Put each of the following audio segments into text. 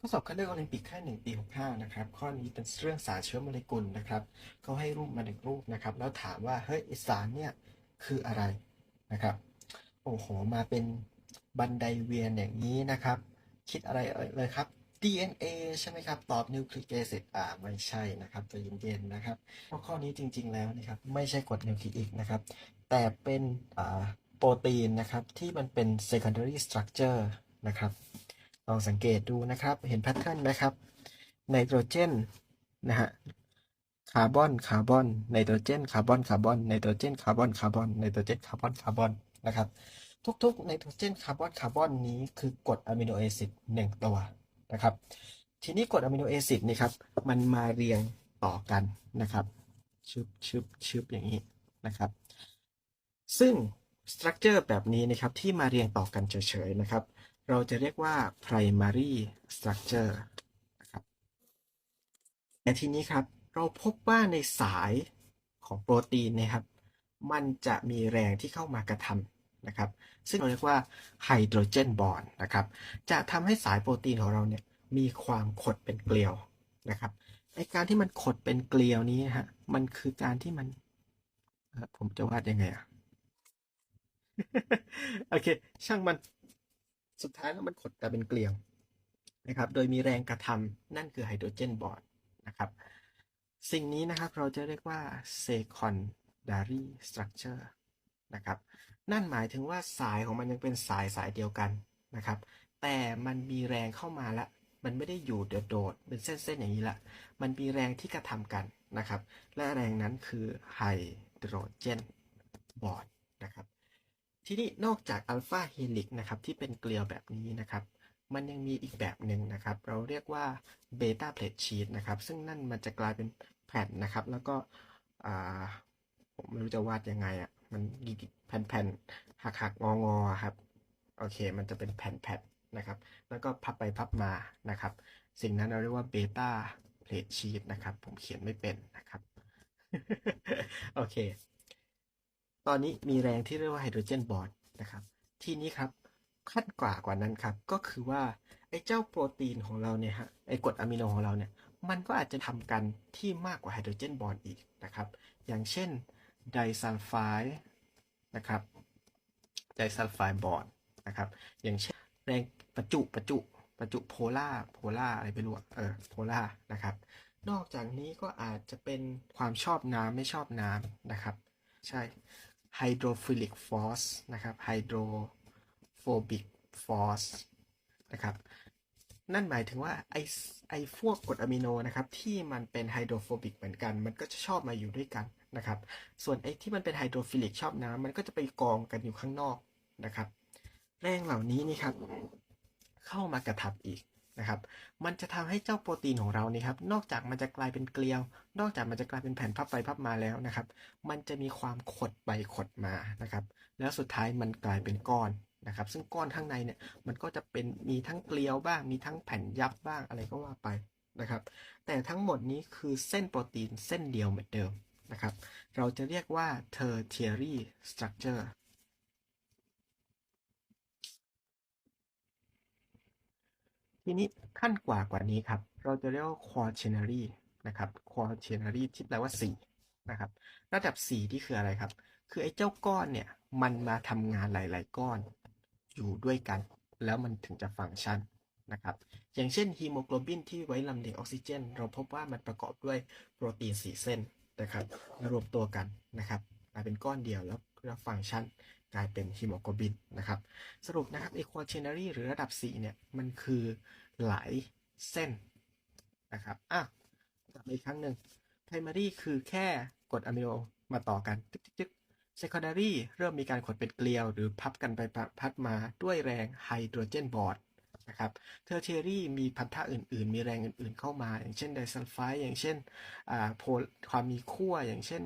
ข้อสอบคัดเลือกโอลิมปิกแค่หนึ่งปีหกห้านะครับ ข้อนี้เป็นเรื่องสารเชื้อโมเลกุลนะครับเขาให้รูปมาหนึ่งรูปนะครับ แล้วถามว่า เฮ้ยสารเนี่ยคืออะไรนะครับ โอ้โห มาเป็นบันไดเวียนอย่างนี้นะครับ คิดอะไรเอ่ยเลยครับ DNA ใช่ไหมครับ ตอบนิวคลีกแอซิดอ่าไม่ใช่นะครับใจะเย็นๆนะครับเพราะข้อนี้จริง ๆ แล้วนะครับไม่ใช่กรดนิวคลีอิกนะครับ แต่เป็นอ่าโปรตีนนะครับที่มันเป็น secondary structure นะครับ ลองสังเกตดูนะครับ เห็นแพทเทิร์นไหมครับ ไนโตรเจนนะฮะ คาร์บอน คาร์บอน ไนโตรเจน คาร์บอน คาร์บอน ไนโตรเจน คาร์บอน คาร์บอน ไนโตรเจน คาร์บอน คาร์บอน นะครับ ทุกๆ ไนโตรเจน คาร์บอน คาร์บอนนี้คือกรดอะมิโนแอซิดหนึ่งตัวนะครับ ทีนี้กรดอะมิโนแอซิดนี่ครับ มันมาเรียงต่อกันนะครับ ชึบชึบชึบอย่างนี้นะครับ ซึ่งสตรัคเจอร์แบบนี้นะครับที่มาเรียงต่อกันเฉยๆนะครับ เราจะเรียกว่า primary structure นะครับแต่ทีนี้ครับ เราพบว่าในสายของโปรตีนนะครับ มันจะมีแรงที่เข้ามากระทำนะครับ ซึ่งเราเรียกว่าไฮโดรเจนบอนด์นะครับ จะทำให้สายโปรตีนของเราเนี่ยมีความขดเป็นเกลียวนะครับไอการที่มันขดเป็นเกลียวนี้ฮะ มันคือการที่มัน ผมจะวาดยังไงอะโอเค ช่างมัน สุดท้ายแล้วมันขดกลายเป็นเกลียวนะครับ โดยมีแรงกระทำนั่นคือไฮโดรเจนบอนด์นะครับ สิ่งนี้นะครับเราจะเรียกว่า secondary structure นะครับ นั่นหมายถึงว่าสายของมันยังเป็นสายสายเดียวกันนะครับ แต่มันมีแรงเข้ามาละมันไม่ได้อยู่โดดเป็นเส้นๆอย่างนี้ละ มันมีแรงที่กระทำกันนะครับ และแรงนั้นคือไฮโดรเจนบอนด์นะครับ ทีนี้นอกจากอัลฟาเฮลิกนะครับที่เป็นเกลียวแบบนี้นะครับ มันยังมีอีกแบบหนึ่งนะครับ เราเรียกว่าเบต้าเพลทชีตนะครับซึ่งนั่นมันจะกลายเป็นแผ่นนะครับ แล้วก็ผมไม่รู้จะวาดยังไงอะมันแผ่นๆหักๆงอๆครับโอเค มันจะเป็นแผ่นๆนะครับ แล้วก็พับไปพับมานะครับ สิ่งนั้นเราเรียกว่าเบต้าเพลทชีตนะครับ ผมเขียนไม่เป็นนะครับ โอเค ตอนนี้มีแรงที่เรียกว่าไฮโดรเจนบอนด์นะครับ ทีนี้ครับขั้นกว่ากว่านั้นครับ ก็คือว่าไอ้เจ้าโปรตีนของเราเนี่ยฮะไอ้กรดอะมิโนของเราเนี่ย มันก็อาจจะทำกันที่มากกว่าไฮโดรเจนบอนด์อีกนะครับ อย่างเช่นไดซัลไฟด์นะครับไดซัลไฟด์บอนด์นะครับ อย่างเช่นแรงประจุประจุประจุโพล่าโพล่าอะไรไม่รู้เออโพล่านะครับ นอกจากนี้ก็อาจจะเป็นความชอบน้ำไม่ชอบน้ำนะครับ ใช่ hydrophilic force นะครับ hydrophobic force นะครับ นั่นหมายถึงว่าไอไอพวกกรดอะมิโนนะครับที่มันเป็นไฮโดรโฟบิกเหมือนกัน มันก็จะชอบมาอยู่ด้วยกันนะครับ ส่วนไอที่มันเป็นไฮโดรฟิลิกชอบน้ำมันก็จะไปกองกันอยู่ข้างนอกนะครับ แรงเหล่านี้นี่ครับ เข้ามากระทำอีก นะครับ มันจะทำให้เจ้าโปรตีนของเรานี่ครับ นอกจากมันจะกลายเป็นเกลียว นอกจากมันจะกลายเป็นแผ่นพับไปพับมาแล้วนะครับ มันจะมีความขดไปขดมานะครับ แล้วสุดท้ายมันกลายเป็นก้อนนะครับ ซึ่งก้อนข้างในเนี่ย มันก็จะเป็นมีทั้งเกลียวบ้าง มีทั้งแผ่นยับบ้างอะไรก็ว่าไปนะครับ แต่ทั้งหมดนี้คือเส้นโปรตีนเส้นเดียวเหมือนเดิมนะครับ เราจะเรียกว่า tertiary structure ทีนี้ขั้นกว่ากว่านี้ครับ เราจะเรียกว่า quaternary นะครับ quaternary ที่แปลว่า 4 นะครับ ระดับ 4 ที่คืออะไรครับ คือไอ้เจ้าก้อนเนี่ย มันมาทำงานหลาย ๆ ก้อนอยู่ด้วยกัน แล้วมันถึงจะฟังก์ชันนะครับ อย่างเช่นฮีโมโกลบินที่ไว้ลำเลียงออกซิเจน เราพบว่ามันประกอบด้วยโปรตีน 4 เส้นนะครับ รวมตัวกันนะครับกลายเป็นก้อนเดียวแล้วแล้วฟังก์ชัน กลายเป็นฮีโมโกลบินนะครับ สรุปนะครับ equationary หรือระดับ 4 เนี่ย มันคือหลายเส้นนะครับอะกลับมาอีกครั้งหนึ่ง primary คือแค่กดอะมิโนมาต่อกันตึ๊กตึ๊กตึ๊ก secondary เริ่มมีการขดเป็นเกลียว หรือพับกันไปพัดมาด้วยแรงไฮโดรเจนบอนด์นะครับ tertiary มีพันธะอื่น ๆ มีแรงอื่น ๆ เข้ามา อย่างเช่นไดซัลไฟด์อย่างเช่นโพลความมีขั้วอย่างเช่น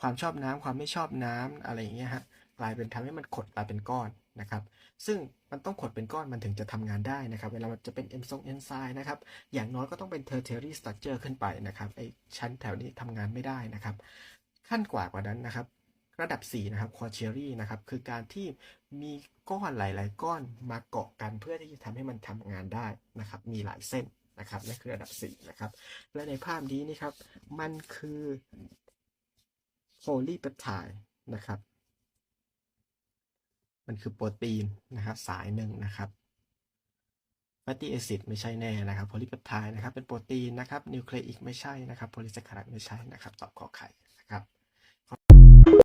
ความชอบน้ำความไม่ชอบน้ำอะไรอย่างเงี้ยฮะ กลายเป็นทำให้มันขดกลายเป็นก้อนนะครับ ซึ่งมันต้องขดเป็นก้อนมันถึงจะทำงานได้นะครับ เวลามันจะเป็นเอนซงเอนไซม์นะครับ อย่างน้อยก็ต้องเป็น tertiary structure ขึ้นไปนะครับ ไอชั้นแถวนี้ทำงานไม่ได้นะครับ ขั้นกว่ากว่านั้นนะครับ ระดับ 4 นะครับ quaternary นะครับ คือการที่มีก้อนหลาย ๆ ก้อนมาเกาะกันเพื่อที่จะทำให้มันทำงานได้นะครับ มีหลายเส้นนะครับนั่นคือระดับ 4 นะครับ และในภาพนี้นี่ครับ มันคือ polypeptide นะครับ มันคือโปรตีนนะครับสายหนึ่งนะครับฟตตี้แอซิดไม่ใช่แน่นะครับโพลิเปทายนะครับเป็นโปรตีนนะครับนิวเคลีอิกไม่ใช่นะครับโพลิแซคคาริดไม่ใช่นะครับตอบขอไข่นะครับ